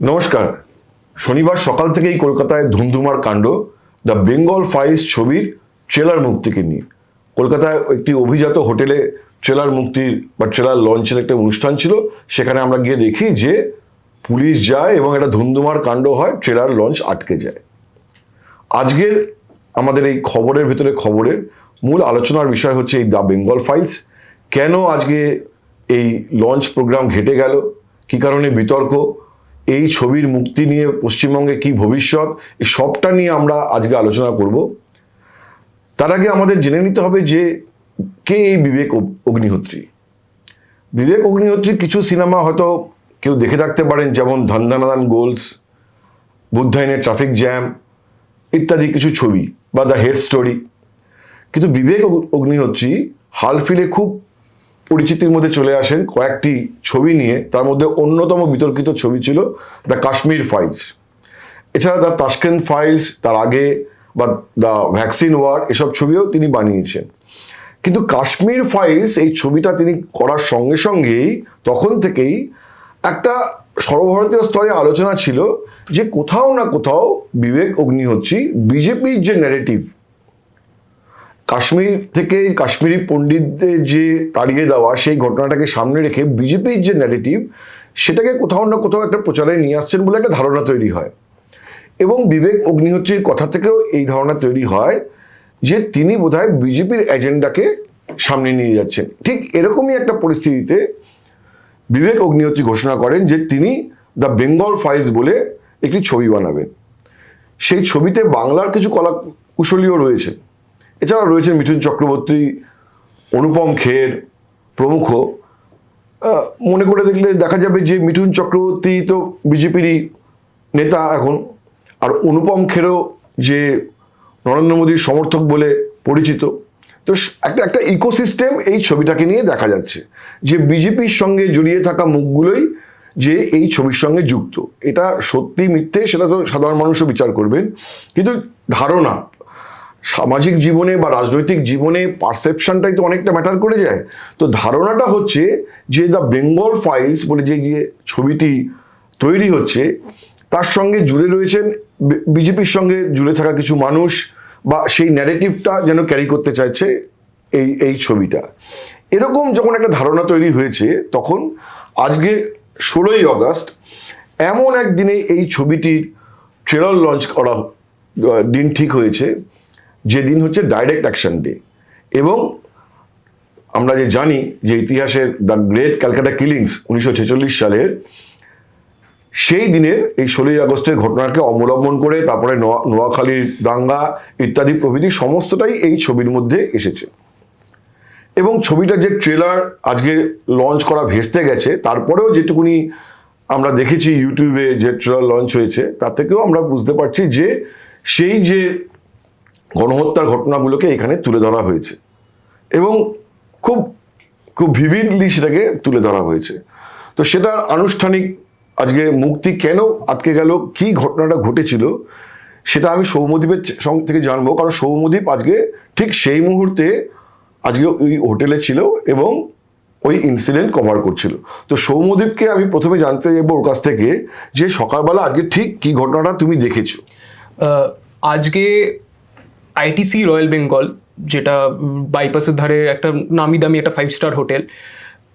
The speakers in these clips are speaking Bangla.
নমস্কার। শনিবার সকাল থেকেই কলকাতায় ধুমধুমার কাণ্ড, দ্য বেঙ্গল ফাইলস ছবির ট্রেলার মুক্তিকে নিয়ে। কলকাতায় একটি অভিজাত হোটেলে ট্রেলার মুক্তির বা ট্রেলার লঞ্চের একটা অনুষ্ঠান ছিল। সেখানে আমরা গিয়ে দেখি যে পুলিশ যায় এবং একটা ধুমধুমার কাণ্ড হয়, ট্রেলার লঞ্চ আটকে যায়। আজকের আমাদের এই খবরের ভিতরে খবরের মূল আলোচনার বিষয় হচ্ছে এই দ্য বেঙ্গল ফাইলস। কেন আজকে এই লঞ্চ প্রোগ্রাম ঘেটে গেল? কী কারণে বিতর্ক? এই ছবির মুক্তি নিয়ে পশ্চিমবঙ্গে কি ভবিষ্যৎ, এই সবটা নিয়ে আমরা আজকে আলোচনা করব। তার আগে আমাদের জেনে নিতে হবে যে কে এই বিবেক অগ- অগ্নিহোত্রী? বিবেক অগ্নিহোত্রী কিছু সিনেমা হয়তো কেউ দেখে থাকতে পারেন, যেমন ধন্দানাদান গোলস বুদ্ধাইনের ট্রাফিক জ্যাম ইত্যাদি কিছু ছবি বা দ্য হেড স্টোরি। কিন্তু বিবেক অগ- অগ্নিহোত্রী হাল ফিলে খুব পরিচিতির মধ্যে চলে আসেন কয়েকটি ছবি নিয়ে। তার মধ্যে অন্যতম বিতর্কিত ছবি ছিল দ্য কাশ্মীর ফাইলস এছাড়া দ্য তাস্কেন ফাইলস তার আগে বা দ্য ভ্যাকসিন ওয়ার এসব ছবিও তিনি বানিয়েছেন। কিন্তু কাশ্মীর ফাইলস এই ছবিটা তিনি করার সঙ্গে সঙ্গেই তখন থেকেই একটা সর্বভারতীয় স্তরে আলোচনা ছিল যে কোথাও না কোথাও বিবেক অগ্নিহোত্রী, বিজেপির যে ন্যারেটিভ কাশ্মীর থেকে কাশ্মীরি পণ্ডিতদের যে তাড়িয়ে দেওয়া, সেই ঘটনাটাকে সামনে রেখে বিজেপির যে ন্যারেটিভ সেটাকে কোথাও না কোথাও একটা প্রচারে নিয়ে আসছেন বলে একটা ধারণা তৈরি হয়। এবং বিবেক অগ্নিহোত্রীর কথা থেকেও এই ধারণা তৈরি হয় যে তিনি বোধহয় বিজেপির এজেন্ডাকে সামনে নিয়ে যাচ্ছেন। ঠিক এরকমই একটা পরিস্থিতিতে বিবেক অগ্নিহোত্রী ঘোষণা করেন যে তিনি দ্য বেঙ্গল ফাইলস বলে একটি ছবি বানাবেন। সেই ছবিতে বাংলার কিছু কলা কুশলীও রয়েছে। এছাড়া রয়েছেন মিঠুন চক্রবর্তী, অনুপম খের প্রমুখ। মনে করে দেখলে দেখা যাবে যে মিঠুন চক্রবর্তী তো বিজেপিরই নেতা এখন। আর অনুপম খেরও যে নরেন্দ্র মোদীর সমর্থক বলে পরিচিত। তো একটা একটা ইকোসিস্টেম এই ছবিটাকে নিয়ে দেখা যাচ্ছে। যে বিজেপির সঙ্গে জড়িয়ে থাকা মুখগুলোই যে এই ছবির সঙ্গে যুক্ত। এটা সত্যি মিথ্যে, সেটা তো সাধারণ মানুষও বিচার করবেন। কিন্তু ধারণা সামাজিক জীবনে বা রাজনৈতিক জীবনে পারসেপশনটাই তো অনেকটা ম্যাটার করে যায়। তো ধারণাটা হচ্ছে যে দ্য বেঙ্গল ফাইলস বলে যে যে ছবিটি তৈরি হচ্ছে, তার সঙ্গে জুড়ে রয়েছেন বিজেপির সঙ্গে জুড়ে থাকা কিছু মানুষ বা সেই ন্যারেটিভটা যেন ক্যারি করতে চাইছে এই এই ছবিটা। এরকম যখন একটা ধারণা তৈরি হয়েছে, তখন আজকে ষোলোই আগস্ট, এমন একদিনে এই ছবিটির ট্রেলার লঞ্চ করা দিন ঠিক হয়েছে। যে দিন হচ্ছে ডাইরেক্ট অ্যাকশন ডে এবং আমরা যে জানি যে ইতিহাসের দ্য গ্রেট ক্যালকাটা কিলিংস উনিশশো ছেচল্লিশ সালের, সেই দিনের এই ষোলোই আগস্টের ঘটনাকে অবলম্বন করে তারপরে নোয়া- নোয়াখালীর দাঙ্গা ইত্যাদি প্রভৃতি সমস্তটাই এই ছবির মধ্যে এসেছে। এবং ছবিটা যে ট্রেলার আজকে লঞ্চ করা ভেস্তে গেছে, তারপরেও যেটুকুনি আমরা দেখেছি ইউটিউবে যে ট্রেলার লঞ্চ হয়েছে, তার থেকেও আমরা বুঝতে পারছি যে সেই যে গণহত্যার ঘটনাগুলোকে এখানে তুলে ধরা হয়েছে। এবং খুব খুব ভিভিডলি সেটাকে তুলে ধরা হয়েছে। তো সেটার আনুষ্ঠানিক আজকে মুক্তি কেন আটকে গেল, কি ঘটনাটা ঘটেছিল, সেটা আমি সৌমদ্বীপের সঙ্গ থেকে জানব। কারণ সৌমদ্বীপ আজকে ঠিক সেই মুহূর্তে আজকে ওই হোটেলে ছিল এবং ওই ইনসিডেন্ট কভার করছিল। তো সৌমদ্বীপকে আমি প্রথমে জানতে যাব ওর কাছ থেকে যে সকালবেলা আজকে ঠিক কি ঘটনাটা তুমি দেখেছ? আজকে আইটিসি রয়্যাল বেঙ্গল যেটা বাইপাসের ধারে একটা নামি দামি একটা ফাইভ স্টার হোটেল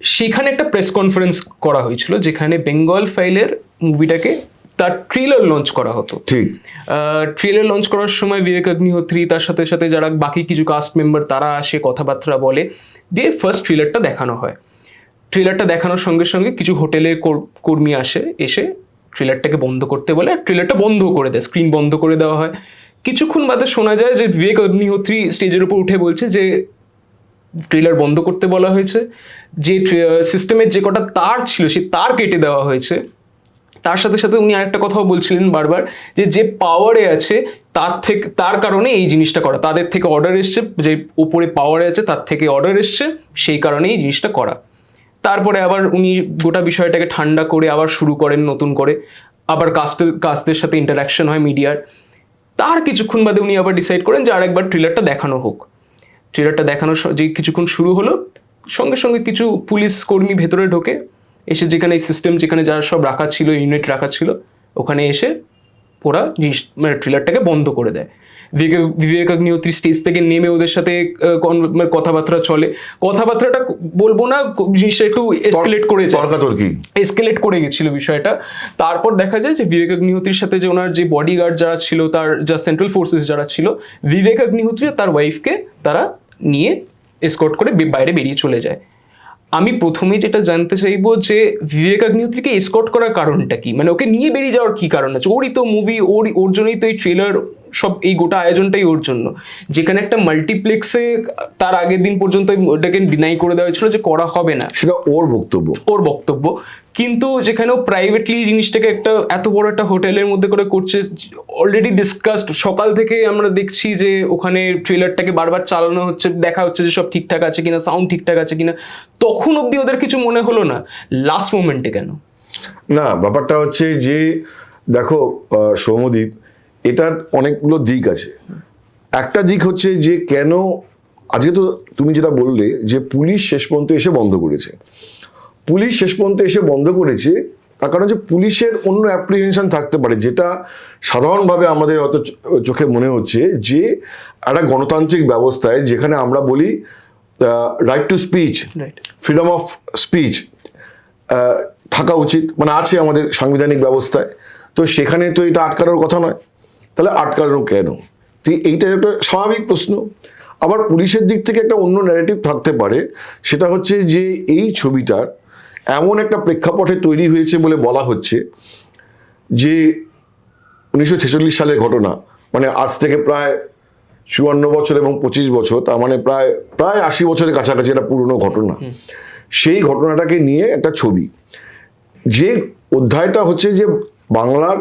সেখানে একটা প্রেস কনফারেন্স করা হয়েছিল যেখানে বেঙ্গল ফাইলের মুভিটাকে তার ট্রেলার লঞ্চ করা হতো। ঠিক। ট্রেলার লঞ্চ করার সময় বিবেক অগ্নিহোত্রী তার সাথে সাথে যারা বাকি কিছু কাস্ট মেম্বার তারা আসে কথাবার্তা বলে দিয়ে ফার্স্ট ট্রেলারটা দেখানো হয়। ট্রেলারটা দেখানোর সঙ্গে সঙ্গে কিছু হোটেলের কর- কর্মী আসে এসে ট্রেলারটাকে বন্ধ করতে বলে আর ট্রেলারটা বন্ধ করে দেয় স্ক্রিন বন্ধ করে দেওয়া হয়। কিছুক্ষণ বাদে শোনা যায় যে বিবেক অগ্নিহোত্রী স্টেজের উপর উঠে বলছে যে ট্রেলার বন্ধ করতে বলা হয়েছে। যে সিস্টেমের যে কটা তার ছিল, সেই তার কেটে দেওয়া হয়েছে। তার সাথে সাথে উনি আরেকটা কথাও বলছিলেন বারবার যে যে পাওয়ারে আছে, তার থেকে, তার কারণে এই জিনিসটা করা। তাদের থেকে অর্ডার এসছে, যে ওপরে পাওয়ারে আছে, তার থেকে অর্ডার এসছে, সেই কারণে এই জিনিসটা করা। তারপরে আবার উনি গোটা বিষয়টাকে ঠান্ডা করে আবার শুরু করেন নতুন করে। আবার কাস্টের কাস্টদের সাথে ইন্টারাকশন হয় মিডিয়ার। তার কিছুক্ষণ বাদে উনি আবার ডিসাইড করেন যে আরেকবার ট্রেলারটা দেখানো হোক। ট্রেলারটা দেখানো যে কিছুক্ষণ শুরু হলো, সঙ্গে সঙ্গে কিছু পুলিশ কর্মী ভেতরে ঢোকে, এসে যেখানে এই সিস্টেম যেখানে যারা সব রাখা ছিল ইউনিট রাখা ছিল, ওখানে এসে ওরা জিনিস মানে ট্রেলারটাকে বন্ধ করে দেয়। বিবেক বিবেক অগ্নিহোত্রী স্টেজ থেকে নেমে ওদের সাথে মানে কথাবার্তা চলে। কথাবার্তাটা বলব না জিনিসটা একটু এসকেলেট করে এসকেলেট করে গেছিল বিষয়টা। তারপর দেখা যায় যে বিবেক অগ্নিহোত্রীর সাথে যে ওনার যে বডিগার্ড যারা ছিল তার যা সেন্ট্রাল ফোর্সেস যারা ছিল বিবেক অগ্নিহোত্রী তার ওয়াইফকে তারা নিয়ে এসকর্ট করে বাইরে বেরিয়ে চলে যায়। আমি প্রথমেই যেটা জানতে চাইব যে বিবেক অগ্নিহোত্রীকে এসকর্ট করার কারণটা কি? মানে ওকে নিয়ে বেরিয়ে যাওয়ার কি কারণ আছে? ওরই তো মুভি ওর ওর জন্যই তো এই ট্রেলার সব এই গোটা আয়োজনটাই ওর জন্য। যেখানে একটা মাল্টিপ্লেক্সে তার আগের দিন পর্যন্ত ওটাকে ডিনাই করে দেওয়া হয়েছিল যে করা হবে না। সেটা ওর বক্তব্য। ওর বক্তব্য। কিন্তু যেখানেও প্রাইভেটলি জিনিসটাকে একটা এত বড় একটা হোটেলের মধ্যে করে করছে অলরেডি ডিসকাসড সকাল থেকে আমরা দেখছি যে ওখানে ট্রেলারটাকে বারবার চালানো হচ্ছে দেখা হচ্ছে যে সব ঠিকঠাক আছে কিনা সাউন্ড ঠিকঠাক আছে কিনা। তখন অবধি ওদের কিছু মনে হলো না। লাস্ট মোমেন্টে কেন? না ব্যাপারটা হচ্ছে যে দেখো সৌম্যদীপ এটার অনেকগুলো দিক আছে। একটা দিক হচ্ছে যে কেন আজকে তো তুমি যেটা বললে যে পুলিশ শেষ পর্যন্ত এসে বন্ধ করেছে। পুলিশ শেষ পর্যন্ত এসে বন্ধ করেছে তার কারণ হচ্ছে পুলিশের অন্য অ্যাপ্রিহেনশন থাকতে পারে যেটা সাধারণভাবে আমাদের অত চোখে মনে হচ্ছে যে একটা গণতান্ত্রিক ব্যবস্থায় যেখানে আমরা বলি right to speech freedom of speech থাকা উচিত মানে আছে আমাদের সাংবিধানিক ব্যবস্থায়। তো সেখানে তো এটা আটকানোর কথা নয়। তাহলে আটকানো কেন? তো এইটা একটা স্বাভাবিক প্রশ্ন। আবার পুলিশের দিক থেকে একটা অন্য ন্যারেটিভ থাকতে পারে সেটা হচ্ছে যে এই ছবিটার এমন একটা প্রেক্ষাপটে তৈরি হয়েছে বলে বলা হচ্ছে যে উনিশশো ছেচল্লিশ সালের ঘটনা মানে আজ থেকে প্রায় চুয়ান্ন বছর এবং পঁচিশ বছর তার মানে প্রায় প্রায় আশি বছরের কাছাকাছি একটা পুরনো ঘটনা। সেই ঘটনাটাকে নিয়ে একটা ছবি। যে অধ্যায়টা হচ্ছে যে বাংলার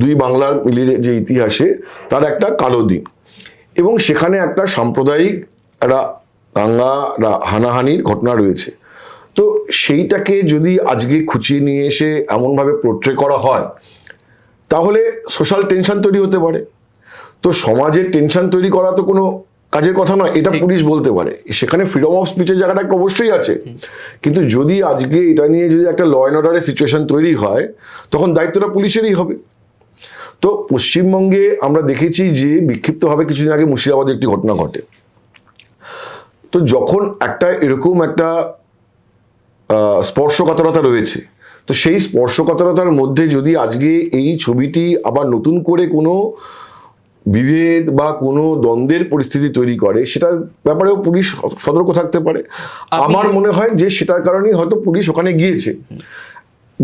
দুই বাংলার মিলিয়ে যে ইতিহাসে, তার একটা কালো দিন। এবং সেখানে একটা সাম্প্রদায়িক একটা দাঙ্গা হানাহানির ঘটনা রয়েছে। তো সেইটাকে যদি আজকে খুঁচিয়ে নিয়ে এসে এমনভাবে পোট্রে করা হয়, তাহলে সোশ্যাল টেনশন তৈরি হতে পারে। তো সমাজের টেনশন তৈরি করা তো কোনো কাজের কথা নয় এটা পুলিশ বলতে পারে। সেখানে ফ্রিডম অফ স্পিচের জায়গাটা একটা অবশ্যই আছে। কিন্তু যদি আজকে এটা নিয়ে যদি একটা ল অ্যান্ড অর্ডারের সিচুয়েশন তৈরি হয় তখন দায়িত্বটা পুলিশেরই হবে। তো পশ্চিমবঙ্গে আমরা দেখেছি যে বিক্ষিপ্তভাবে কিছুদিন আগে মুর্শিদাবাদে একটি ঘটনা ঘটে। তো যখন একটা এরকম একটা স্পর্শকাতরতা রয়েছে তো সেই স্পর্শকাতরতার মধ্যে যদি আজকে এই ছবিটি আবার নতুন করে কোনো বিভেদ বা কোনো দ্বন্দ্বের পরিস্থিতি তৈরি করে সেটার ব্যাপারেও পুলিশ সতর্ক থাকতে পারে। আমার মনে হয় যে সেটার কারণেই হয়তো পুলিশ ওখানে গিয়েছে।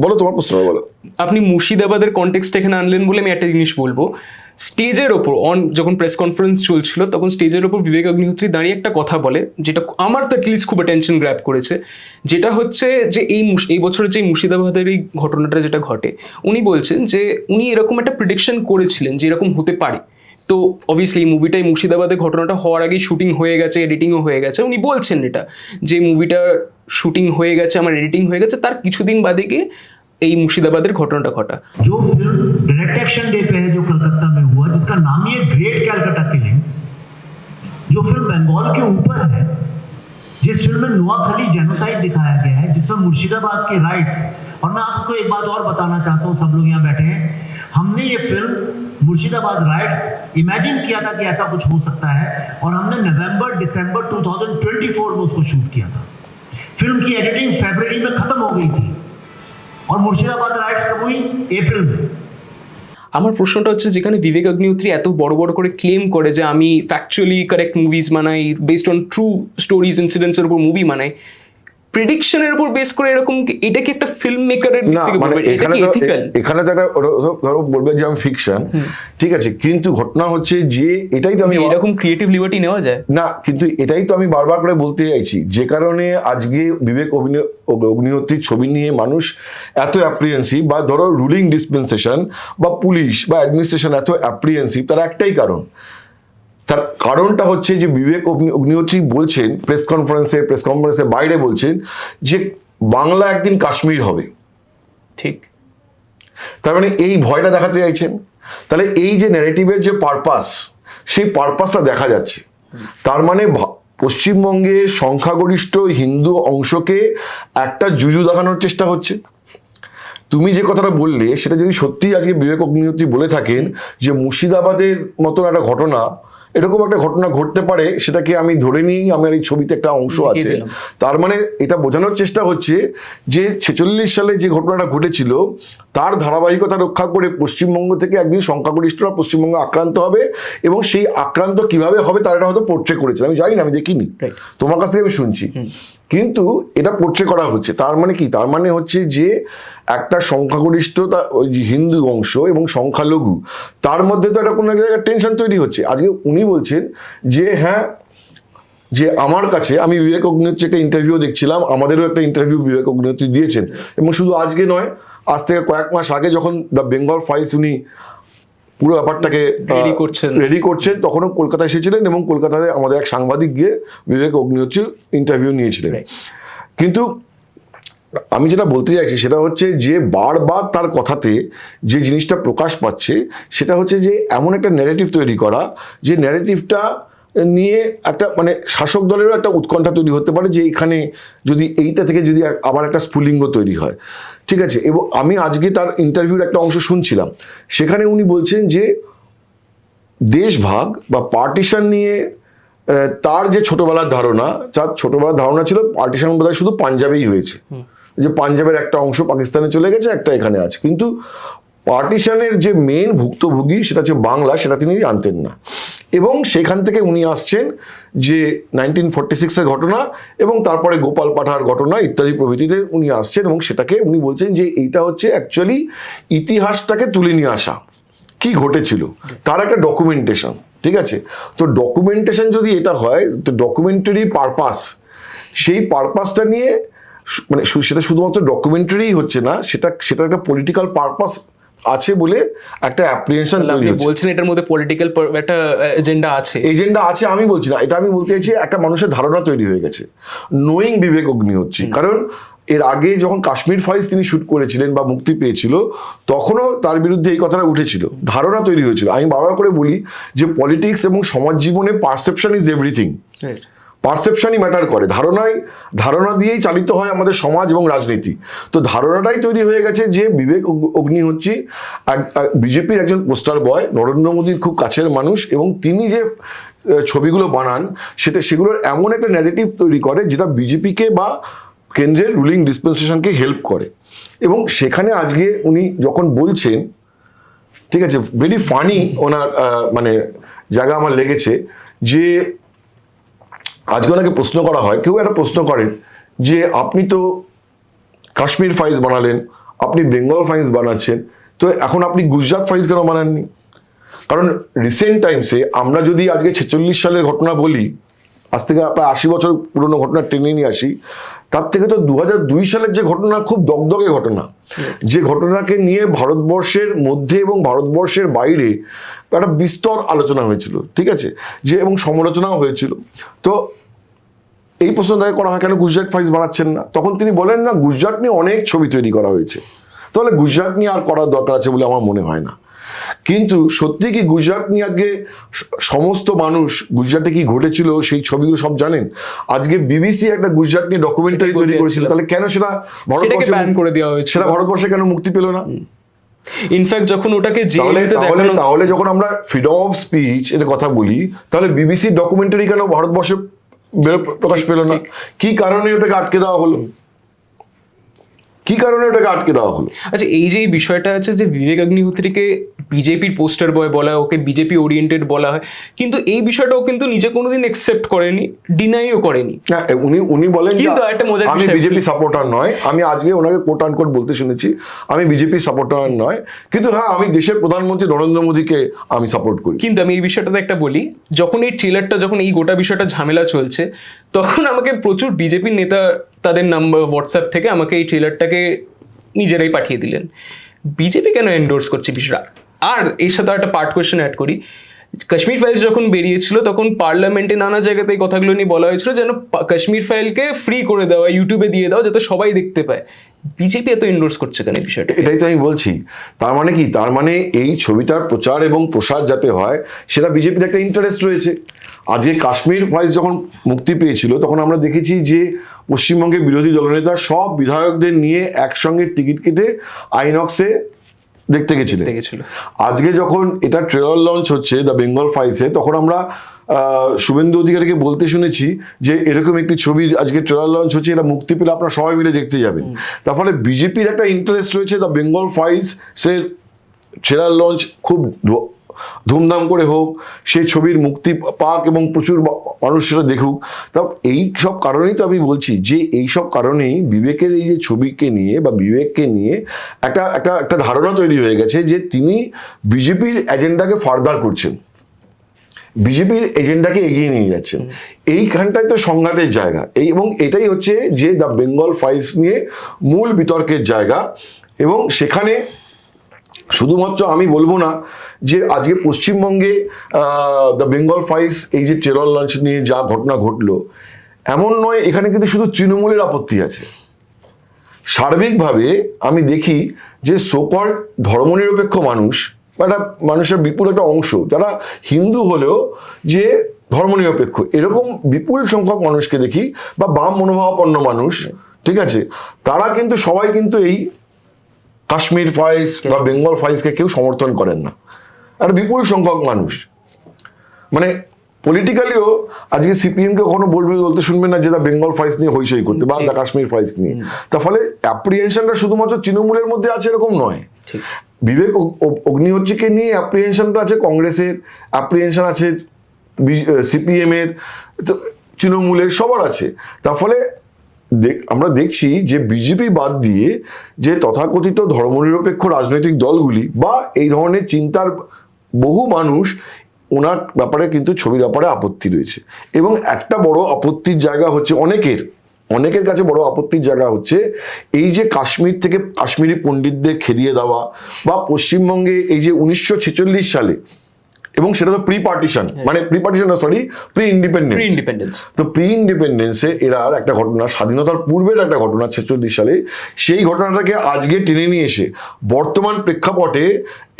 বলো তোমার প্রশ্ন বলো। আপনি মুর্শিদাবাদের কনটেক্সট এখানে আনলেন বলে আমি একটা জিনিস বলব। স্টেজের ওপর অন যখন প্রেস কনফারেন্স চলছিল তখন স্টেজের ওপর বিবেক অগ্নিহোত্রী দাঁড়িয়ে একটা কথা বলে যেটা আমার তো অ্যাটলিস্ট খুব অ্যাটেনশন গ্র্যাপ করেছে। যেটা হচ্ছে যে এই এই বছরের যে মুর্শিদাবাদের এই ঘটনাটা যেটা ঘটে উনি বলছেন যে উনি এরকম একটা প্রিডিকশন করেছিলেন যে এরকম হতে পারে। তো অবভিয়াসলি এই মুভিটাই মুর্শিদাবাদে ঘটনাটা হওয়ার আগেই শুটিং হয়ে গেছে এডিটিংও হয়ে গেছে উনি বলছেন এটা যে মুভিটার শুটিং হয়ে গেছে আমার এডিটিং হয়ে গেছে তার কিছুদিন বাদে গিয়ে এই মুর্শিদাবাদের ঘটনাটা ঘটা जो फिल्म डायरेक्ट एक्शन डे पे है जो कलकत्ता में हुआ जिसका नाम ही है ग्रेट कैलकाटा किलिंग्स जो फिल्म बंगाल के ऊपर है जिस फिल्म में नुआखली जेनोसाइड दिखाया गया है जिसमें मुर्शिदाबाद के राइट्स और मैं आपको एक बात और बताना चाहता हूँ सब लोग यहाँ बैठे हैं हमने ये फिल्म मुर्शिदाबाद राइट्स इमेजिन किया था कि ऐसा कुछ हो सकता है और हमने नवंबर दिसंबर 2024 में उसको शूट किया था फिल्म की एडिटिंग फरवरी में खत्म हो गई थी और मुर्शिदाबाद राइट्स कब हुई अप्रैल में আমার প্রশ্নটা হচ্ছে যেখানে বিবেক অগ্নিহোত্রী এত বড় বড় করে ক্লেম করে যে আমি ফ্যাকচুয়ালি কারেক্ট মুভিজ বানাই বেসড অন ট্রু স্টোরিজ ইনসিডেন্টসের উপর মুভি বানাই প্রেডিকশনের উপর বেস করে এরকম এটা কি একটা ফিল্ম মেকারের দিক থেকে মানে বলবেন? এটা এখানে কি এথিক্যাল এখানে তো একটা ধরো বলবে যে আমি ফিকশন ঠিক আছে কিন্তু ঘটনা হচ্ছে যে এটাই তো আমি এরকম ক্রিয়েটিভ লিবার্টি নেওয়া যায়? না কিন্তু এটাই তো আমি বারবার করে বলতে চাইছি যে কারণে আজকে বিবেক অগ- অগ্নিহোত্রীর ছবি নিয়ে মানুষ এত অ্যাপ্রিয়েন্সিভ বা ধরো রুলিং ডিসপেন্সেশন বা পুলিশ বা অ্যাডমিনিস্ট্রেশন এত অ্যাপ্রিয়েন্সিভ তার একটাই কারণ তার কারণটা হচ্ছে যে বিবেক অগ্নি- অগ্নিহোত্রী বলছেন প্রেস কনফারেন্সে প্রেস কনফারেন্সে বাইরে বলছেন যে বাংলা একদিন কাশ্মীর হবে। ঠিক। তার মানে এই ভয়টা দেখাতে চাইছেন। তাহলে এই যে ন্যারেটিভের যে পারপাস সেই পারপাসটা দেখা যাচ্ছে। তার মানে পশ্চিমবঙ্গের সংখ্যাগরিষ্ঠ হিন্দু অংশকে একটা জুজু দেখানোর চেষ্টা হচ্ছে। তুমি যে কথাটা বললে সেটা যদি সত্যি আজকে বিবেক অগ্নিহোত্রী বলে থাকেন যে মুর্শিদাবাদের মতন একটা ঘটনা এরকম একটা ঘটনা ঘটতে পারে সেটাকে আমি ধরে নিয়েই আমার এই ছবিতে একটা অংশ আছে। তার মানে এটা বোঝানোর চেষ্টা হচ্ছে যে ছেচল্লিশ সালে যে ঘটনাটা ঘটেছিল তার ধারাবাহিকতা রক্ষা করে পশ্চিমবঙ্গ থেকে একদিন সংখ্যাগরিষ্ঠরা পশ্চিমবঙ্গে আক্রান্ত হবে এবং সেই আক্রান্ত কীভাবে হবে তার এটা হয়তো পোর্ট্রে করেছে আমি জানি না আমি দেখিনি। তোমার কাছ থেকে আমি শুনছি। কিন্তু এটা পোর্ট্রে করা হচ্ছে। তার মানে কি? তার মানে হচ্ছে যে একটা সংখ্যাগরিষ্ঠতা ওই যে হিন্দু অংশ এবং সংখ্যালঘু তার মধ্যে তো একটা কোনো এক জায়গায় টেনশন তৈরি হচ্ছে। আজকে উনি বলছেন যে হ্যাঁ যে আমার কাছে আমি বিবেক অগ্নিহোত্রী একটা ইন্টারভিউ দেখছিলাম আমাদেরও একটা ইন্টারভিউ বিবেক অগ্নিহোত্রী দিয়েছেন। এবং শুধু আজকে নয় আজ থেকে কয়েক মাস আগে যখন দ্য বেঙ্গল ফাইলস উনি পুরো ব্যাপারটাকে Ready করছেন। রেডি করছেন তখনও কলকাতায় এসেছিলেন এবং কলকাতায় আমাদের এক সাংবাদিক গিয়ে বিবেক অগ্নিহোত্রীর ইন্টারভিউ নিয়েছিলেন। কিন্তু আমি যেটা বলতে চাইছি সেটা হচ্ছে যে বারবার তার কথাতে যে জিনিসটা প্রকাশ পাচ্ছে সেটা হচ্ছে যে এমন একটা ন্যারেটিভ তৈরি করা যে ন্যারেটিভটা নিয়ে একটা মানে শাসক দলেরও একটা উৎকণ্ঠা তৈরি হতে পারে যে এখানে যদি এইটা থেকে যদি আবার একটা স্ফুলিঙ্গ তৈরি হয়। ঠিক আছে এবং আমি আজকে তার ইন্টারভিউর একটা অংশ শুনছিলাম। সেখানে উনি বলছেন যে দেশভাগ বা পার্টিশন নিয়ে তার যে ছোটবেলার ধারণা তার ছোটবেলার ধারণা ছিল পার্টিশন বোধহয় শুধু পাঞ্জাবেই হয়েছে। যে পাঞ্জাবের একটা অংশ পাকিস্তানে চলে গেছে একটা এখানে আছে। কিন্তু পার্টিশনের যে মেন ভুক্তভোগী সেটা হচ্ছে বাংলা, সেটা তিনি জানতেন না। এবং সেখান থেকে উনি আসছেন যে নাইনটিন ফর্টি সিক্সের ঘটনা এবং তারপরে গোপাল পাঠার ঘটনা ইত্যাদি প্রভৃতিতে উনি আসছেন এবং সেটাকে উনি বলছেন যে এইটা হচ্ছে অ্যাকচুয়ালি ইতিহাসটাকে তুলে নিয়ে আসা। কি ঘটেছিল? তার একটা ডকুমেন্টেশন ঠিক আছে? তো ডকুমেন্টেশন যদি এটা হয়, তো ডকুমেন্টারি পারপাস সেই পারপাসটা নিয়ে মানে সেটা শুধুমাত্র ডকুমেন্টারি হচ্ছে না, সেটা সেটা একটা পলিটিক্যাল পারপাস আছে বলে একটা অ্যাপ্রিহেনশন তৈরি হচ্ছে। বলছেন এটার মধ্যে পলিটিক্যাল একটা এজেন্ডা আছে। এজেন্ডা আছে আমি বলছি না। এটা আমি বলতে চাইছি একটা মানুষের ধারণা তৈরি হয়ে গেছে। নোয়িং বিবেক অগ্নি হচ্ছে। কারণ এর আগে যখন কাশ্মীর ফাইলস তিনি শুট করেছিলেন বা মুক্তি পেয়েছিল তখনও তার বিরুদ্ধে এই কথাটা উঠেছিল। ধারণা তৈরি হয়েছিল। আমি বারবার করে বলি যে পলিটিক্স এবং সমাজ জীবনে পারসেপশন ইজ এভরিথিং পারসেপশনই ম্যাটার করে। ধারণাই, ধারণা দিয়েই চালিত হয় আমাদের সমাজ এবং রাজনীতি। তো ধারণাটাই তৈরি হয়ে গেছে যে বিবেক অগ- অগ্নিহোত্রী বিজেপির একজন পোস্টার বয় নরেন্দ্র মোদীর খুব কাছের মানুষ এবং তিনি যে ছবিগুলো বানান, সেটা, সেগুলোর এমন একটা ন্যারেটিভ তৈরি করে যেটা বিজেপিকে বা কেন্দ্রের রুলিং ডিসপেন্সেশনকে হেল্প করে। এবং সেখানে আজকে উনি যখন বলছেন, ঠিক আছে ভেরি ফানি ওনার মানে জায়গা আমার লেগেছে যে আজকে ওনাকে প্রশ্ন করা হয়, কেউ একটা প্রশ্ন করেন যে আপনি তো কাশ্মীর ফাইলস বানালেন, আপনি বেঙ্গল ফাইলস বানাচ্ছেন, তো এখন আপনি গুজরাট ফাইলস কেন বানাননি? কারণ রিসেন্ট টাইমসে আমরা যদি আজকে ছেচল্লিশ সালের ঘটনা বলি, আজ থেকে প্রায় আশি বছর পুরনো ঘটনা টেনে নিয়ে আসি তার থেকে তো দু সালের যে ঘটনা, খুব দগদগে ঘটনা। যে ঘটনাকে নিয়ে ভারতবর্ষের মধ্যে এবং ভারতবর্ষের বাইরে একটা বিস্তর আলোচনা হয়েছিল, ঠিক আছে? যে এবং সমালোচনাও হয়েছিল। তো এই প্রশ্ন তাকে করা হয় কেন? গুজরাট ফাইলস বানাচ্ছেন না। তখন তিনি বলেন, না, গুজরাট নিয়ে অনেক ছবি তৈরি করা হয়েছে। তাহলে গুজরাট নিয়ে আর করার দরকার আছে বলে আমার মনে হয় না। কিন্তু সত্যি কি গুজরাট নিয়ে আজকে সমস্ত মানুষ গুজরাটে কি ঘটেছিল সেই ছবিগুলো সব জানেন? আজকে বিবিসি একটা গুজরাট নিয়ে ডকুমেন্টারি তৈরি করেছিল। তাহলে কেন সেটা ভারতবর্ষে করে দেওয়া হয়েছিল। সেটা ভারতবর্ষে কেন মুক্তি পেল না? ইনফ্যাক্ট যখন ওটাকে তাহলে দেখানো তাহলে যখন আমরা ফ্রিডম অফ স্পিচ এর কথা বলি তাহলে বিবিসি ডকুমেন্টারি কেন ভারতবর্ষে প্রকাশ পেল না? কি কারণে ওটাকে আটকে দেওয়া হলো? কি কারণে ওটাকে আটকে দেওয়া হলো? আচ্ছা এই যে বিষয়টা আছে যে বিবেক অগ্নিহোত্রীকে বিজেপির পোস্টার বয় বলা হয় ওকে বিজেপি ওরিয়েন্টেড বলা হয়। কিন্তু এই বিষয়টাও কিন্তু নিজে কোনোদিন একসেপ্ট করেনি ডিনাইও করেনি। না উনি উনি বলেন কিন্তু একটা মজার আমি বিজেপি সাপোর্টার নয় আমি আজকে ওনাকে কোট আন কোট বলতে শুনেছি আমি বিজেপি সাপোর্টার নয় কিন্তু হ্যাঁ আমি দেশের প্রধানমন্ত্রী নরেন্দ্র মোদীকে আমি সাপোর্ট করি। কিন্তু আমি এই বিষয়টাতে একটা বলি যখন এই ট্রেলারটা যখন এই গোটা বিষয়টা ঝামেলা চলছে তখন আমাকে প্রচুর বিজেপির নেতা তাদের নাম্বার হোয়াটসঅ্যাপ থেকে আমাকে এই ট্রেলারটাকে নিজেরাই পাঠিয়ে দিলেন। বিজেপি কেন এন্ডোর্স করছে বিষয়টা? আর এর সাথে একটা পার্ট কোয়েশ্চেন অ্যাড করি। কাশ্মীর ফাইলস যখন বেরিয়েছিল, তখন পার্লামেন্টে নানা জায়গাতে এই কথাগুলো নিয়ে বলা হয়েছিল যেন কাশ্মীর ফাইলকে ফ্রি করে দেওয়া ইউটিউবে দিয়ে দাও যাতে সবাই দেখতে পায়। বিজেপি এত এন্ডোর্স করছে কেন এই বিষয়টা এটাই তো আমি বলছি। তার মানে কি? তার মানে এই ছবিটার প্রচার এবং প্রসার যাতে হয়, সেটা বিজেপির একটা ইন্টারেস্ট রয়েছে। আজকে কাশ্মীর ফাইলস যখন মুক্তি পেয়েছিল, তখন আমরা দেখেছি যে পশ্চিমবঙ্গের বিরোধী দলনেতা সব বিধায়কদের নিয়ে একসঙ্গে টিকিট কেটে আইনক্সে দেখতে গেছিলে। আজকে যখন এটা ট্রেলার লঞ্চ হচ্ছে দ্য বেঙ্গল ফাইলসে তখন আমরা শুভেন্দু অধিকারীকে বলতে শুনেছি যে এরকম একটি ছবি আজকে ট্রেলার লঞ্চ হচ্ছে এটা মুক্তি পেলে আপনারা সবাই মিলে দেখতে যাবেন। তার ফলে বিজেপির একটা ইন্টারেস্ট রয়েছে দ্য বেঙ্গল ফাইলস সে ট্রেলার লঞ্চ খুব ধুমধাম করে হোক সে ছবির মুক্তি পাক এবং প্রচুর মানুষ সেটা দেখুক। তা এই সব কারণেই তো আমি বলছি যে এই সব কারণেই বিবেকের এই যে ছবিকে নিয়ে বা বিবেককে নিয়ে একটা একটা একটা ধারণা তৈরি হয়ে গেছে যে তিনি বিজেপির এজেন্ডাকে ফার্দার করছেন। বিজেপির এজেন্ডাকে এগিয়ে নিয়ে যাচ্ছেন। এইখানটায় তো সংঘাতের জায়গা। এই এবং এটাই হচ্ছে যে দ্য বেঙ্গল ফাইলস নিয়ে মূল বিতর্কের জায়গা। এবং সেখানে শুধুমাত্র আমি বলব না যে আজকে পশ্চিমবঙ্গে দ্য বেঙ্গল ফাইলস এই যে ট্রেলর লঞ্চ নিয়ে যা ঘটনা ঘটলো, এমন নয়, এখানে কিন্তু শুধু তৃণমূলের আপত্তি আছে। সার্বিকভাবে আমি দেখি যে সোকল ধর্মনিরপেক্ষ মানুষ বা একটা মানুষের বিপুল একটা অংশ, যারা হিন্দু হলেও যে ধর্মনিরপেক্ষ, এরকম বিপুল সংখ্যক মানুষকে দেখি, বা বাম মনোভাবাপন্ন মানুষ, ঠিক আছে? তারা কিন্তু, সবাই কিন্তু এই কাশ্মীর ফাইলস বা বেঙ্গল ফাইলসকে কেউ সমর্থন করেন না। আর বিপুল সংখ্যক মানুষ। মানে পলিটিক্যালিও আজকে সিপিএম কে কখনো বলবে বলতে শুনবে না যে দা বেঙ্গল ফাইলস নিয়ে হইচই করতে বা দা কাশ্মীর ফাইলস নিয়ে। তার ফলে অ্যাপ্রিহেনশনটা শুধুমাত্র তৃণমূলের মধ্যে আছে এরকম নয়। বিবেক অগ- অগ- অগ্নিহোত্রীকে নিয়ে অ্যাপ্রিহেনশনটা আছে কংগ্রেসের অ্যাপ্রিহেনশন আছে সিপিএম এর তো তৃণমূলের সবার আছে। তার ফলে আমরা দেখছি যে বিজেপি বাদ দিয়ে যে তথাকথিত ধর্মনিরপেক্ষ রাজনৈতিক দলগুলি বা এই ধরনের চিন্তার বহু মানুষ, ওনার ব্যাপারে কিন্তু, ছবির ব্যাপারে আপত্তি রয়েছে। এবং একটা বড় আপত্তির জায়গা হচ্ছে অনেকের অনেকের কাছে বড় আপত্তির জায়গা হচ্ছে এই যে কাশ্মীর থেকে কাশ্মীরি পণ্ডিতদের খেদিয়ে দেওয়া বা পশ্চিমবঙ্গে এই যে উনিশশো ছেচল্লিশ সালে এবং সেটা তো প্রি পার্টিশন মানে pre partition sorry pre independence pre independence তো প্রি ইন্ডিপেন্ডেন্সে এরার একটা ঘটনা স্বাধীনতার পূর্বের একটা ঘটনা ছেচল্লিশ সালে সেই ঘটনাটাকে আজকে টেনে নিয়ে এসে বর্তমান প্রেক্ষাপটে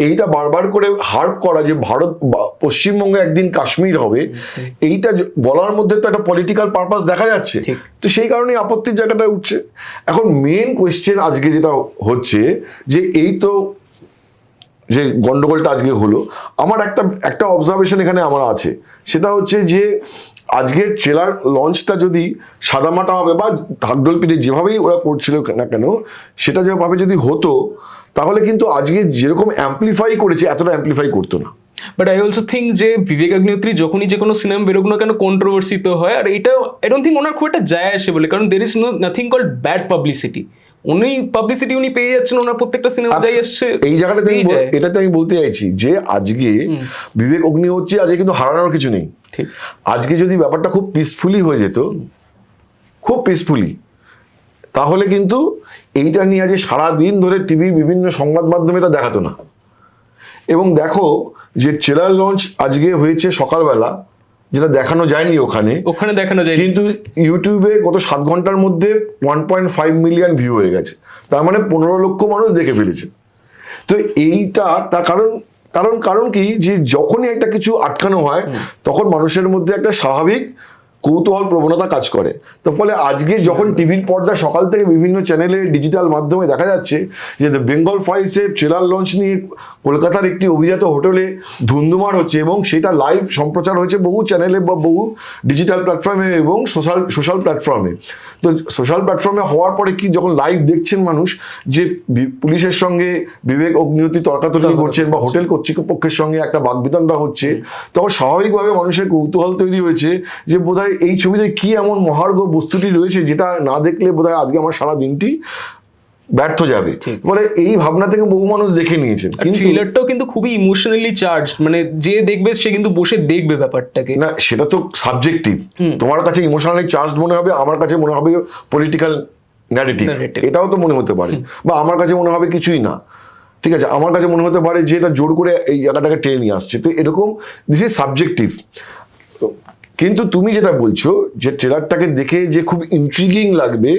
এইটা বারবার করে হার্প করা যে ভারত পশ্চিমবঙ্গে একদিন কাশ্মীর হবে এইটা বলার মধ্যে তো একটা পলিটিক্যাল পারপাস দেখা যাচ্ছে। তো সেই কারণে আপত্তির জায়গাটা উঠছে। এখন মেন কোয়েশ্চেন আজকে যেটা হচ্ছে যে এই তো যে গন্ডগোলটা আজকে হলো, আমার একটা একটা অবজারভেশন এখানে আমার আছে। সেটা হচ্ছে যে, আজকের ট্রেলার লঞ্চটা যদি সাদামাটা হবে বা ঢাকঢোল পিঠে যেভাবেই ওরা করছিল না কেন, সেটা যেভাবে যদি হতো, তাহলে কিন্তু আজকে যেরকম অ্যাম্পলিফাই করেছে, এতটা অ্যাম্পলিফাই করতো না। বাট আই অলসো থিঙ্ক যে বিবেক অগ্নিহোত্রী যখনই যে কোনো সিনেমা বেরোক না কেন কন্ট্রোভার্সি তো হয়, আর এটা আই ডোন্ট থিঙ্ক ওনার খুব একটা যায় আসে বলে, কারণ there is no nothing called bad publicity উনি পাবলিসিটি উনি পেয়ে যাচ্ছেন ওনার প্রত্যেকটা সিনেমা যাই আসছে এই জায়গাটাতে আমি। এটাতে আমি বলতে চাইছি যে আজকে বিবেক অগ্নিহোত্রী আজকে কিন্তু হারানোর কিছু নেই। ঠিক। আজকে যদি ব্যাপারটা খুব পিসফুলি হয়ে যেত খুব পিসফুলি তাহলে কিন্তু এইটা নিয়ে আজ সারাদিন ধরে টিভির বিভিন্ন সংবাদ মাধ্যমে এটা দেখাতো না। এবং দেখো যে ট্রেলার লঞ্চ আজকে হয়েছে সকালবেলা যেটা দেখানো যায়নি ওখানে। ওখানে দেখানো যায় কিন্তু ইউটিউবে গত সাত ঘণ্টার মধ্যে one point five million view হয়ে গেছে। তার মানে পনেরো লক্ষ মানুষ দেখে ফেলেছে। তো এইটা তার কারণ কারণ কারণ কি? যে যখনই একটা কিছু আটকানো হয় তখন মানুষের মধ্যে একটা স্বাভাবিক কৌতূহল প্রবণতা কাজ করে। তো ফলে আজকে যখন টিভির পর্দা সকাল থেকে বিভিন্ন চ্যানেলে ডিজিটাল মাধ্যমে দেখা যাচ্ছে যে দ্য বেঙ্গল ফাইলসের ট্রেলার লঞ্চ নিয়ে কলকাতার একটি অভিজাত হোটেলে ধুন্ধুমার হচ্ছে এবং সেটা লাইভ সম্প্রচার হয়েছে বহু চ্যানেলে বা বহু ডিজিটাল প্ল্যাটফর্মে এবং সোশ্যাল সোশ্যাল প্ল্যাটফর্মে তো সোশ্যাল প্ল্যাটফর্মে হওয়ার পরে কি যখন লাইভ দেখছেন মানুষ যে পুলিশের সঙ্গে বিবেক অগ্নিহোত্রী তর্কাতর্কি করছেন বা হোটেল কর্তৃপক্ষের সঙ্গে একটা বাগবিতণ্ডা হচ্ছে তখন স্বাভাবিকভাবে মানুষের কৌতূহল তৈরি হয়েছে যে বোধহয় এই ছবিতে কি এমন মহার্ঘ বস্তুটি রয়েছে যেটা না দেখলে বোধহয় আজকে আমার সারা দিনটি ব্যর্থ যাবে। বলে এই ভাবনা থেকে বহু মানুষ দেখে নিয়েছেন। কিন্তু থ্রিলারটাও কিন্তু খুবই ইমোশনালি চার্জ মানে যে দেখবে সে কিন্তু বসে দেখবে ব্যাপারটাকে। না সেটা তো সাবজেক্টিভ তোমার কাছে ইমোশনালি চার্জ মনে হবে আমার কাছে মনে হবে পলিটিক্যাল ন্যারেটিভ এটাও তো মনে হতে পারে। বা আমার কাছে মনে হবে কিছুই না। ঠিক আছে আমার কাছে মনে হতে পারে যে এটা জোর করে এই জায়গাটাকে টেনে নিয়ে আসছে। তো এরকম দিস ইজ সাবজেক্টিভ কিন্তু তুমি যেটা বলছো যে ট্রেলারটাকে দেখে যে খুব ইন্ট্রিগিং লাগবে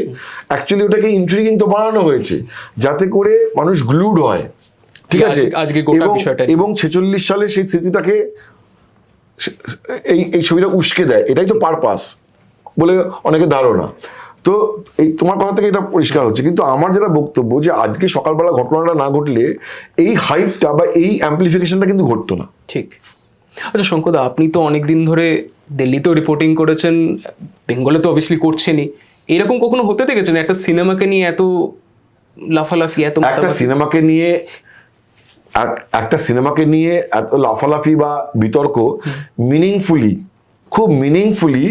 অ্যাকচুয়ালি ওটাকে ইন্ট্রিগিং তো বানানো হয়েছে যাতে করে মানুষ গ্লুড হয়। ঠিক আছে? আজকে এবং এবং ছেচল্লিশ সালে সেই স্মৃতিটাকে এই এই ছবিটা উস্কে দেয়। এটাই তো পারপাস বলে অনেকে ধারণা। তো এই তোমার কথা থেকে এটা পরিষ্কার হচ্ছে। কিন্তু আমার যেটা বক্তব্য যে আজকে সকালবেলা ঘটনাটা না ঘটলে এই হাইপটা বা এই অ্যাম্পলিফিকেশনটা কিন্তু ঘটতো না। ঠিক। আচ্ছা শঙ্কদা আপনি তো অনেক দিন ধরে দিল্লিতেও রিপোর্টিং করেছেন বেঙ্গলে তো অবভিয়াসলি করছেনই। এরকম কখনো হতে দেখেছেন? একটা সিনেমাকে নিয়ে এত লাফালাফি এত একটা সিনেমাকে নিয়ে একটা সিনেমাকে নিয়ে এত লাফালাফি বা বিতর্ক মিনিংফুলি খুব মিনিংফুলি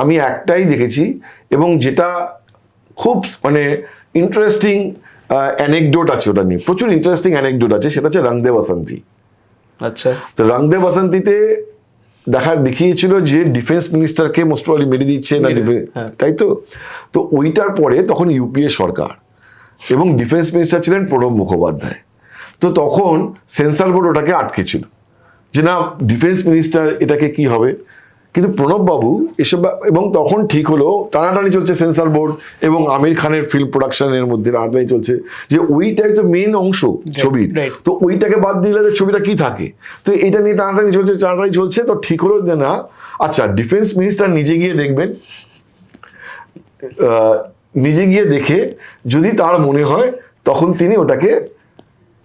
আমি একটাই দেখেছি এবং যেটা খুব মানে ইন্টারেস্টিং অ্যানেকডোট আছে ওটা নিয়ে। প্রচুর ইন্টারেস্টিং অ্যানেকডোট আছে সেটা হচ্ছে রংদে বসন্তী আচ্ছা। তো রংদে বাসন্তীতে দেখা দেখিয়েছিল যে ডিফেন্স মিনিস্টারকে মোস্ট প্রবলি মেরে দিচ্ছে না হ্যাঁ। তাই তো? তো ওইটার পরে তখন ইউপিএ সরকার এবং ডিফেন্স মিনিস্টার ছিলেন প্রণব মুখোপাধ্যায়। তো তখন সেন্সার বোর্ড ওটাকে আটকে ছিল যে না ডিফেন্স মিনিস্টার এটাকে কি হবে? কিন্তু প্রণববাবু এসব এবং তখন ঠিক হলো টানাটানি চলছে সেন্সার বোর্ড এবং আমির খানের ফিল্ম প্রোডাকশনের মধ্যে টানাটানি চলছে যে ওইটাই তো মেন অংশ ছবির। তো ওইটাকে বাদ দিলে যে ছবিটা কি থাকে? তো এটা নিয়ে টানাটানি চলছে টানাটানি চলছে তো ঠিক হলো যে না আচ্ছা ডিফেন্স মিনিস্টার নিজে গিয়ে দেখবেন আহ, নিজে গিয়ে দেখে যদি তার মনে হয় তখন তিনি ওটাকে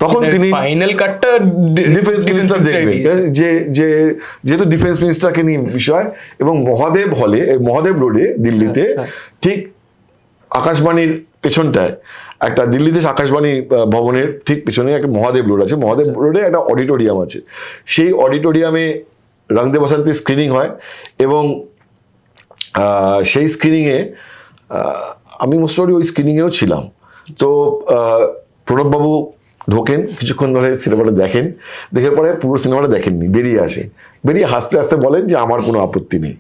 তখন তিনি ফাইনাল কাটটা ডিফেন্স মিনিস্টার দেখবেন। যে যে যেহেতু ডিফেন্স মিনিস্টারকে নিয়ে বিষয় এবং মহাদেব হলে মহাদেব রোডে দিল্লিতে হ্যাঁ, ঠিক আকাশবাণীর পেছনটায় একটা দিল্লিতে আকাশবাণী ভবনের ঠিক পেছনে একটা মহাদেব রোড আছে। মহাদেব রোডে একটা অডিটোরিয়াম আছে। সেই অডিটোরিয়ামে রংদে বসন্তী স্ক্রিনিং হয় এবং সেই স্ক্রিনিংয়ে আমি মোস্টলি ওই স্ক্রিনিংয়েও ছিলাম। তো প্রণববাবু ঢোকেন কিছুক্ষণ ধরে সিনেমাটা দেখেন। দেখে পরে পুরো সিনেমাটা দেখেননি বেরিয়ে আসে। বেরিয়ে হাসতে হাসতে বলেন যে আমার কোনো আপত্তি নেই।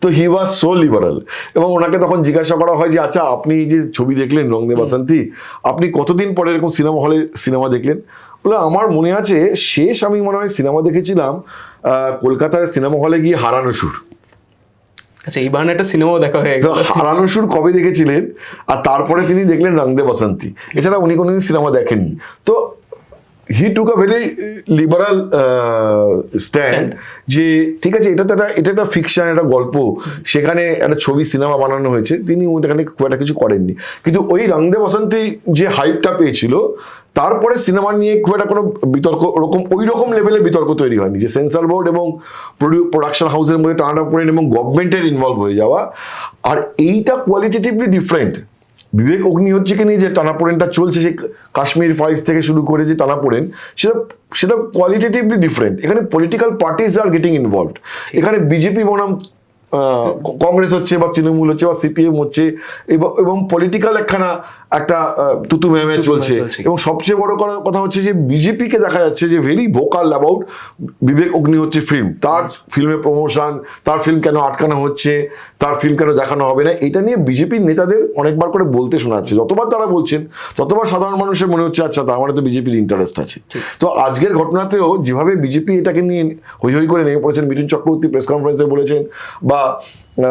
তো হি ওয়াজ সো লিবারাল এবং ওনাকে তখন জিজ্ঞাসা করা হয় যে আচ্ছা আপনি যে ছবি দেখলেন রংদে বাসন্তী আপনি কতদিন পরে এরকম সিনেমা হলে সিনেমা দেখলেন? বলে আমার মনে আছে শেষ আমি মনে হয় সিনেমা দেখেছিলাম আহ, কলকাতায় সিনেমা হলে গিয়ে হারানো সুর। আচ্ছা এই বাহানে একটা সিনেমাও দেখা হয়ে গেল হারানো সুর কবে দেখেছিলেন? আর তারপরে তিনি দেখলেন রংদে বসন্তী। এছাড়া উনি কোনোদিন সিনেমা দেখেননি। তো he took a very liberal stand যে ঠিক আছে এটা তো একটা এটা একটা ফিকশন একটা গল্প। সেখানে একটা ছবি সিনেমা বানানো হয়েছে। তিনি ওইখানে খুব একটা কিছু করেননি। কিন্তু ওই রংদে বসন্তী যে হাইপটা পেয়েছিল তারপরে সিনেমা নিয়ে খুব একটা কোনো বিতর্ক ওরকম ওই রকম লেভেলের বিতর্ক তৈরি হয়নি যে সেন্সার বোর্ড এবং প্রোডাকশন হাউসের মধ্যে টানাটাপড়েন এবং গভর্নমেন্টের ইনভলভ হয়ে যাওয়া। আর এইটা কোয়ালিটেটিভলি ডিফারেন্ট বিবেক অগ্নি অগ্নিহোত্রীকে নিয়ে যে টানাপোড়েনটা চলছে যে কাশ্মীর ফাইলস থেকে শুরু করে যে টানাপোড়েন, সেটা সেটা কোয়ালিটেটিভলি ডিফারেন্ট এখানে political parties are getting involved এখানে বিজেপি বনাম কংগ্রেস হচ্ছে বা তৃণমূল হচ্ছে বা সিপিএম হচ্ছে, এবং পলিটিক্যাল একখানা একটা তুতু ম্যামে চলছে। চলছে। এবং সবচেয়ে বড় কথা হচ্ছে যে বিজেপিকে দেখা যাচ্ছে যে ভেরি ভোকাল অ্যাবাউট বিবেক অগ্নি হচ্ছে ফিল্ম তার ফিল্মের প্রমোশন তার ফিল্ম কেন আটকানো হচ্ছে তার ফিল্ম কেন দেখানো হবে না এটা নিয়ে বিজেপির নেতাদের অনেকবার করে বলতে শোনা যাচ্ছে। যতবার তারা বলছেন ততবার সাধারণ মানুষের মনে হচ্ছে আচ্ছা তার মানে তো বিজেপির ইন্টারেস্ট আছে। তো আজকের ঘটনাতেও যেভাবে বিজেপি এটাকে নিয়ে হই হই করে নেমে পড়েছেন মিঠুন চক্রবর্তী প্রেস কনফারেন্সে বলেছেন বা আহ,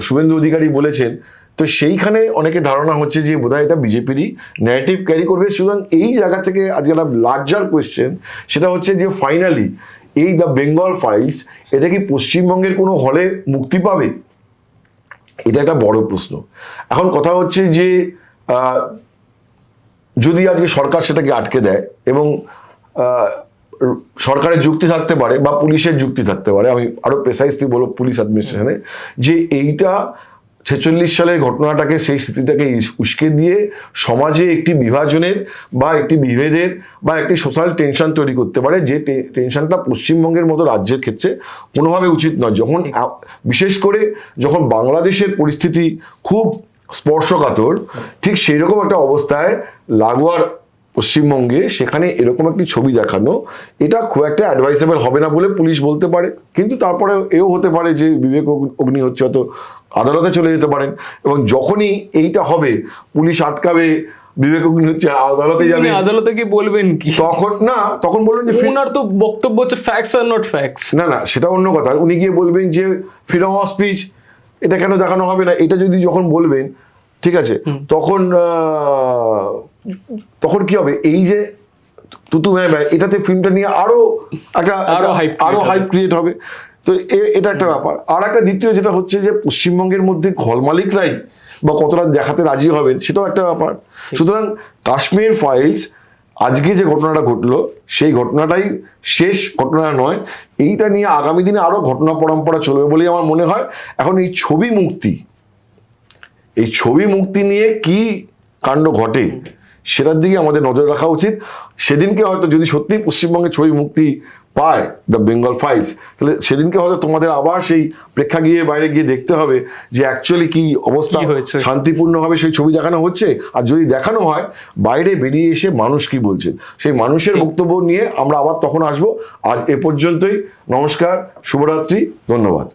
শুভেন্দু অধিকারী বলেছেন তো সেইখানে অনেকে ধারণা হচ্ছে যে বোধহয় এটা বিজেপিরই ন্যারেটিভ ক্যারি করবে। সুতরাং এই জায়গা থেকে আজকে একটা লার্জার কোয়েশ্চেন সেটা হচ্ছে যে ফাইনালি এই দ্য বেঙ্গল ফাইলস এটা কি পশ্চিমবঙ্গের কোনো হলে মুক্তি পাবে? এটা একটা বড় প্রশ্ন। এখন কথা হচ্ছে যে যদি আজকে সরকার সেটাকে আটকে দেয় এবং সরকারের যুক্তি থাকতে পারে বা পুলিশের যুক্তি থাকতে পারে, আমি আরও প্রেসাইসলি বলব পুলিশ অ্যাডমিনিস্ট্রেশনে যে এইটা ছেচল্লিশ সালের ঘটনাটাকে সেই স্মৃতিটাকে উস্কে দিয়ে সমাজে একটি বিভাজনের বা একটি বিভেদের বা একটি সোশ্যাল টেনশন তৈরি করতে পারে যে টেনশনটা পশ্চিমবঙ্গের মতো রাজ্যের ক্ষেত্রে কোনোভাবে উচিত নয়। যখন বিশেষ করে যখন বাংলাদেশের পরিস্থিতি খুব স্পর্শকাতর ঠিক সেই রকম একটা অবস্থায় লাগোয়ার পশ্চিমবঙ্গে সেখানে এরকম একটি ছবি দেখানো এটা খুব একটা অ্যাডভাইসেবল হবে না বলে পুলিশ বলতে পারে। কিন্তু তারপরে এও হতে পারে যে বিবেক অগ্নি- হচ্ছে হয়তো আদালতে চলে যেতে পারেন এবং যখনই এইটা হবে পুলিশ আটকাবে বিবেক অগ্নি হচ্ছে আদালতে যাবে। আদালতে কি বলবেন কি? তখন না তখন বলবেন যে ওনার তো বক্তব্য হচ্ছে ফ্যাক্টস আর নট ফ্যাক্টস না না সেটা অন্য কথা। উনি গিয়ে বলবেন যে ফ্রিডম অফ স্পিচ এটা কেন দেখানো হবে না? এটা যদি যখন বলবেন ঠিক আছে তখন আহ, তখন কি হবে? এই যে তুতু ভাই ভাই এটাতে ফিল্মটা নিয়ে আরও একটা আরও একটা- আরও হাইপ ক্রিয়েট হবে। তো এ- এটা একটা ব্যাপার। আর একটা দ্বিতীয় যেটা হচ্ছে যে পশ্চিমবঙ্গের মধ্যে ঘর মালিকরাই বা কতটা দেখাতে রাজি হবেন সেটাও একটা ব্যাপার। সুতরাং কাশ্মীর ফাইলস আজকে যে ঘটনাটা ঘটলো সেই ঘটনাটাই শেষ ঘটনা নয়। এইটা নিয়ে আগামী দিনে আরও ঘটনা পরম্পরা চলবে বলেই আমার মনে হয়। এখন এই ছবি মুক্তি এই ছবি মুক্তি নিয়ে কি কাণ্ড ঘটে সেটার দিকে আমাদের নজর রাখা উচিত। সেদিনকে হয়তো যদি সত্যিই পশ্চিমবঙ্গে ছবি মুক্তি পায় দ্য বেঙ্গল ফাইলস তাহলে সেদিনকে হয়তো তোমাদের আবার সেই প্রেক্ষাগৃহের বাইরে গিয়ে দেখতে হবে যে অ্যাকচুয়ালি কি অবস্থা হয়েছে? শান্তিপূর্ণভাবে সেই ছবি দেখানো হচ্ছে। আর যদি দেখানো হয় বাইরে বেরিয়ে এসে মানুষ কি বলছে? সেই মানুষের বক্তব্য নিয়ে আমরা আবার তখন আসব। আজ এ পর্যন্তই। নমস্কার শুভরাত্রি ধন্যবাদ।